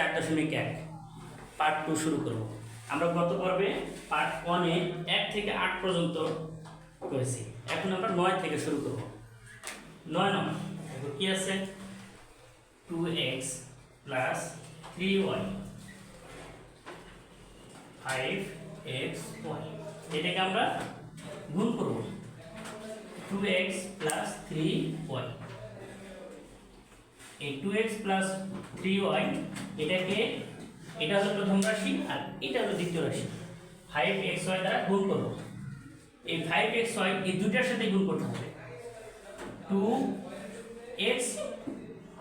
চার দশমিক এক। পার্ট টু শুরু করব। আমরা গত পর্বে পার্ট ওয়ানে এক থেকে আট পর্যন্ত করেছি। এখন আমরা নয় থেকে শুরু করব। নয় নম্বর, দেখো কি আছে? Two X plus three Y five X Y এটাকে আমরা গুণ করব। Two X plus three Y এই two X plus three Y এটাকে, এটা হলো প্রথম রাশি আর এটা হলো দ্বিতীয় রাশি। ফাইভ এক্স ওয়াই দ্বারা গুণ করব। এই ফাইভ এক্স ওয়াই এই দুটার সাথে গুণ করতে হবে। Two X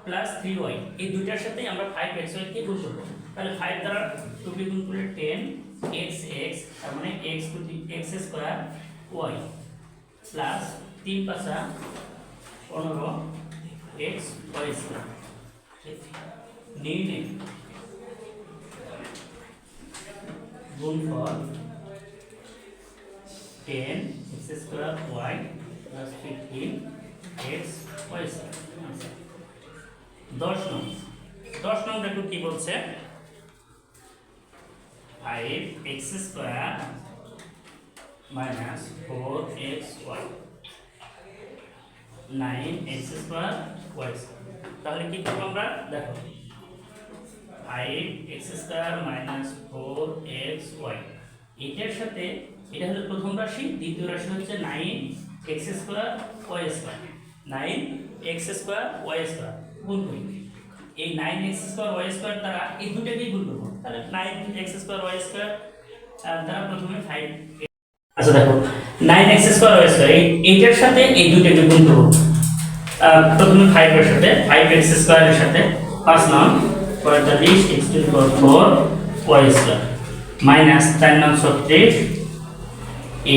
plus three Y এই দুটার সাথে আমরা ফাইভ এক্স ওয়াইকে গুণ করব। তাহলে ফাইভ দ্বারা টুকে গুণ করলে টেন এক্স এক্স তার মানে X two X square Y plus তিন পাঁচা পনেরো এক্স স্কোয়ার নির্ণয় গুণফল ten X square Y plus fifteen X Y দশ নম্বর দশ নম্বর একটু কি বলছে? Five X square minus four X Y nine X square Y তাহলে কি করব আমরা? দেখো, five X square minus four X Y. এটার সাথে, এটা হলো প্রথম রাশি, দ্বিতীয় রাশি হচ্ছে nine X square Y square. Nine X square Y গুণ করি। এই নাইন এক্স স্কোয়ার ওয়াই দ্বারা এই দুটাকেই গুণ তাহলে nine X square Y square দ্বারা প্রথমে ফাইভ আচ্ছা দেখো nine X square Y square এই এইটার সাথে এই দুটাকে গুণ করব। প্রথমে ফাইভের সাথে ফাইভ এক্স স্কোয়ারের সাথে, পাঁচ নং পঁয়তাল্লিশ X two four four Y square minus চার নং ছত্রিশ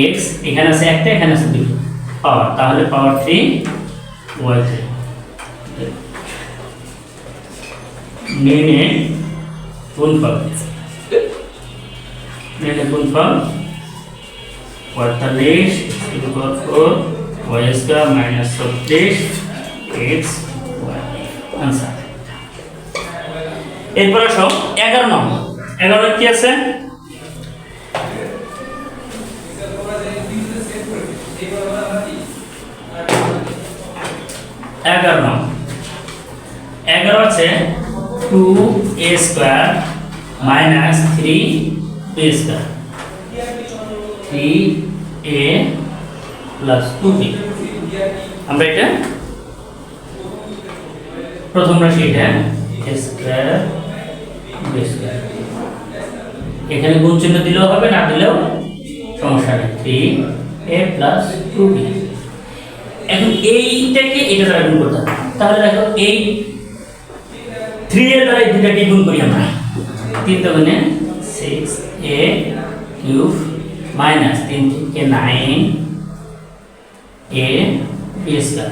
এক্স এখানে আছে একটা, এখানে আছে দুটো পাওয়ার তাহলে পাওয়ার থ্রি ওয়াই থ্রি নিয়ে গুণফল নিয়ে গুণফল পঁয়তাল্লিশ two four four Y square minus ছত্রিশ এক্স ওয়াই আনসার এরপর আসো, এগারো নম্বর। এগারো কি আছে? এগারো নম্বর। এগারো আছে two A square minus three B square three A plus two B আমরা এটা প্রথম রাশি এটা এখানে গুণ চিহ্ন দিলেও হবে, না দিলেও সমস্যা নেই। Three A plus two B এখন এইটাকে এটা দ্বারা গুণ করতে তাহলে দেখো, এই থ্রি এর দ্বারা এই দুটাকে গুণ করি আমরা। তিন দুগুণে সিক্স এ কিউব মাইনাস তিন থেকে নাইন এ বি স্কোয়ার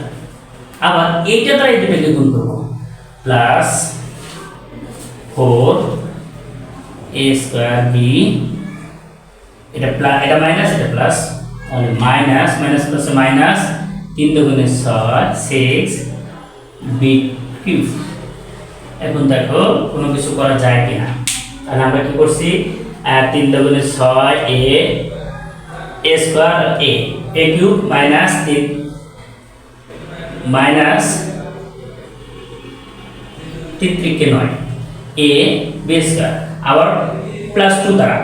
আবার এইটা দ্বারা এই দুটাকে গুণ করব। Plus four A square B এটা প্লাস এটা মাইনাস এটা plus minus minus plus minus তিন দুগুণে ছয় সিক্স বি কিউব এখন দেখো কোনো কিছু করা যায় কিনা। তাহলে আমরা কি করছি? আহ, তিন দুগুণে ছয় A A square A A cube minus তিন মাইনাস তিন ত্রিকে নয় এ বি স্কোয়ার আবার প্লাস টু দ্বারা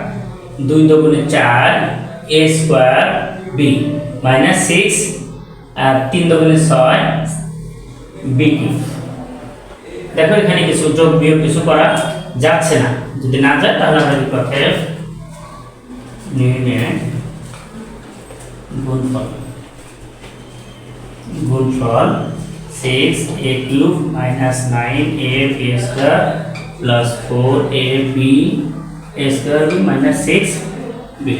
দুই দুগুণে চার A square B minus six আর তিন দুগুণে ছয় বি কিউব দেখো এখানে কিছু যোগ বিয়োগ কিছু করা যাচ্ছে না। যদি না যায়, তাহলে আমরা করতে হবে? নির্ণয় গুণফল। গুণফল six A cube minus nine A B square plus four A B square B minus six B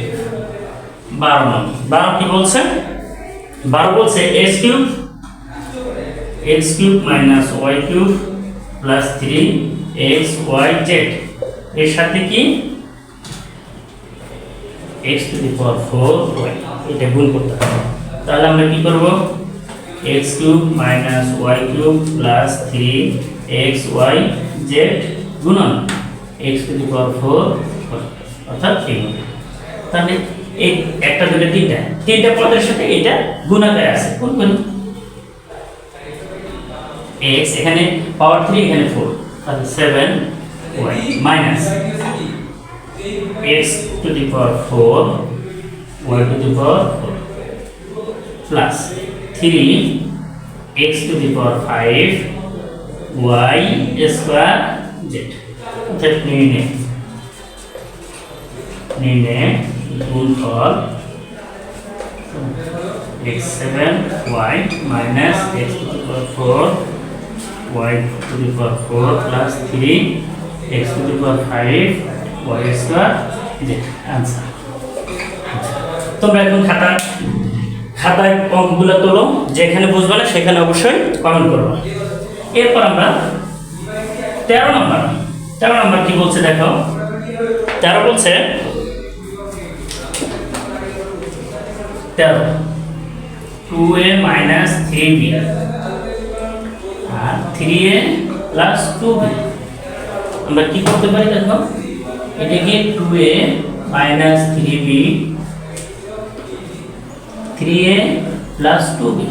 বারো নম্বর বারো কি বলছে? বারো বলছে S cube X cube minus Y cube plus three X Y Z. এর সাথে কি? X to the power four Y. এটা গুণ করতে হবে। তাহলে আমরা কি করব? X cube minus Y cube plus three X Y Z গুণন X to the power four অর্থাৎ এইভাবে তাহলে এই একটা দুটো তিনটা। তিনটা পদের সাথে এটা গুণাকারে আছে। কোন কোন? এক্স, এখানে পাওয়ার থ্রি, এখানে ফোর। তাহলে seven Y minus X to the power four Y to the power four plus three X to the power five Y square Z অর্থাৎ নির্ণয় নির্ণয় গুণফল x seven y minus x to the power four y to the power four plus three, x to the power five, y square z answer. তোমরা এখন খাতা, খাতায় অঙ্কগুলো তোলো, যেখানে বুঝবে না সেখানে অবশ্যই কমেন্ট করব। এরপর আমরা তেরো নম্বর তেরো নম্বর কি বলছে দেখো? তেরো বলছে তেরো। Two A minus three B R three A plus two আমরা কি করতে পারি দেখো? এটাকে two A minus three B three A plus two B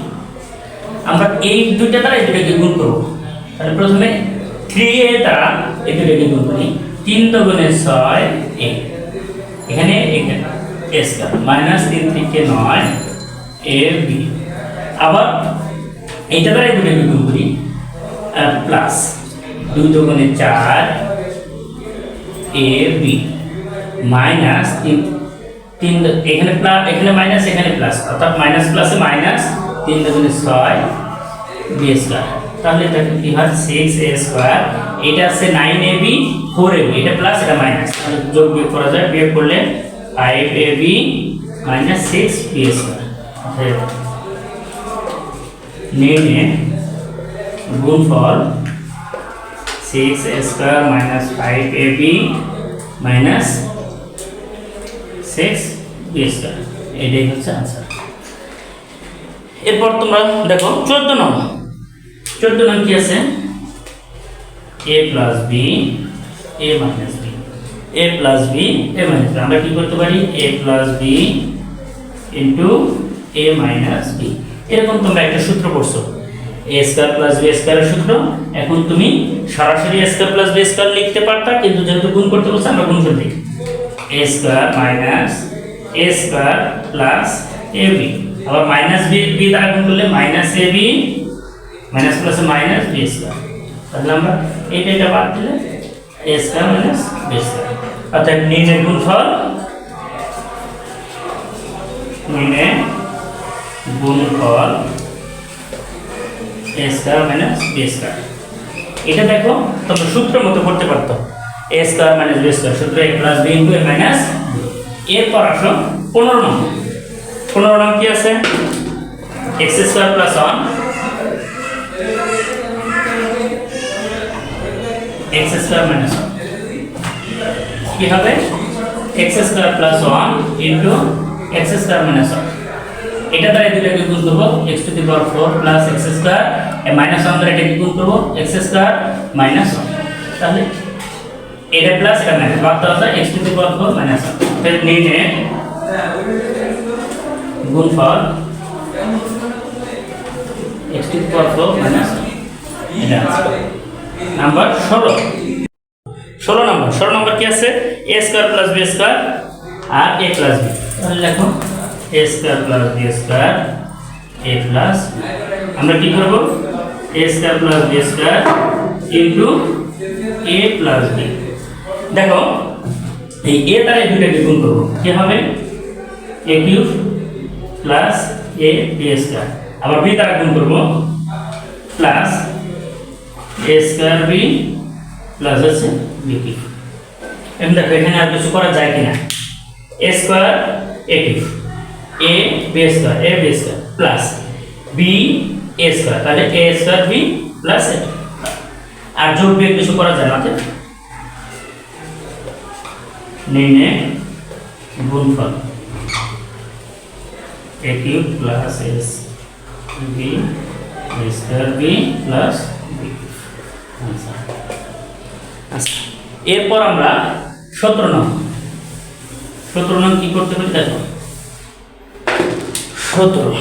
আমরা এই দুইটা দ্বারা এই দুটাকে গুণ করব। তাহলে প্রথমে থ্রি এ দ্বারা এই দুটাকে গুণ করি। তিন দুগুণে ছয় এ এখানে এ স্কয়ার মাইনাস তিন থেকে নয় এ বি আবার এইটা দ্বারা এই দুটাকে গুণ করি। প্লাস দুই দুগুণে চার এ বি মাইনাস তিন তিন এখানে প্লাস এখানে মাইনাস এখানে প্লাস অর্থাৎ মাইনাস প্লাসে মাইনাস তিন দুগুণে ছয় বি স্কোয়ার তাহলে এটা কি হয়? সিক্স এ স্কোয়ার এটা আছে nine A B four A B এটা প্লাস এটা মাইনাস তাহলে যোগ বিয়োগ করা যায়। বিয়োগ করলে five A B minus six B square নির্ণয় গুণফল six square minus five A B minus six B square এটাই হচ্ছে আনসার এরপর তোমরা দেখো, চোদ্দ নম্বর চোদ্দ নম্বর কি আছে? A plus B A minus B A plus B A minus B আমরা কি করতে পারি? A plus B into A minus B এরকম তোমরা একটা সূত্র পড়ছো। এ স্কোয়ার প্লাস বি স্কোয়ারের সূত্র। এখন তুমি সরাসরি A square plus B square লিখতে পারতা, কিন্তু যেহেতু গুণ করতে বলছো, আমরা গুণ করে লিখি A square minus A square plus A B আবার মাইনাস বি বি দ্বারা গুণ করলে মাইনাস এ বি মাইনাস প্লাসে মাইনাস বি স্কোয়ার তাহলে আমরা এইটা এটা বাদ দিলে A square minus B square অর্থাৎ নির্ণয় গুণফল নির্ণয় গুণফল A square minus B square এটা দেখো, তোমরা সূত্র মতো করতে পারতো। A square minus B square সূত্র A plus B into A minus এরপর আসো পনেরো নম্বর। পনেরো নাম কি আছে? X square plus one X square minus one কি হবে? X square plus one into X square minus one এটা দ্বারা দুটাকে গুণ করব X to the power four plus X square minus one দ্বারা এটাকে গুণ করব এক্স স্কোয়ার মাইনাস ওয়ান তাহলে এটা প্লাস এটা মাইনাস বাদ দেওয়া যায় X to the power four minus one তাহলে নির্ণয় গুণফল X to the power four minus এটা নাম্বার ষোলো। ষোলো নম্বর। ষোলো নম্বর কি আছে? এ স্কোয়ার বি স্কোয়ার আর এ প্লাস বি তাহলে দেখো A square plus B square A plus. আমরা কি করব? A square plus B square into A plus B. দেখো, এই এ দ্বারা দুটাকে গুণ করব। কি হবে? A cube plus A B square. আবার বি দ্বারা গুণ করব। Plus A square B plus হচ্ছে বি কিউব। এখন দেখো, এখানে আর কিছু করা যায় কিনা? A square A cube. A B square A B square plus B A square তাহলে A square B plus A আর যোগ বিয়োগ কিছু করা যায় না? নির্ণয় গুণফল। A cube plus S B square B plus আচ্ছা। আচ্ছা। এরপর আমরা সতেরো নং। সতেরো নং কি করতে পারি দেখো। সতেরো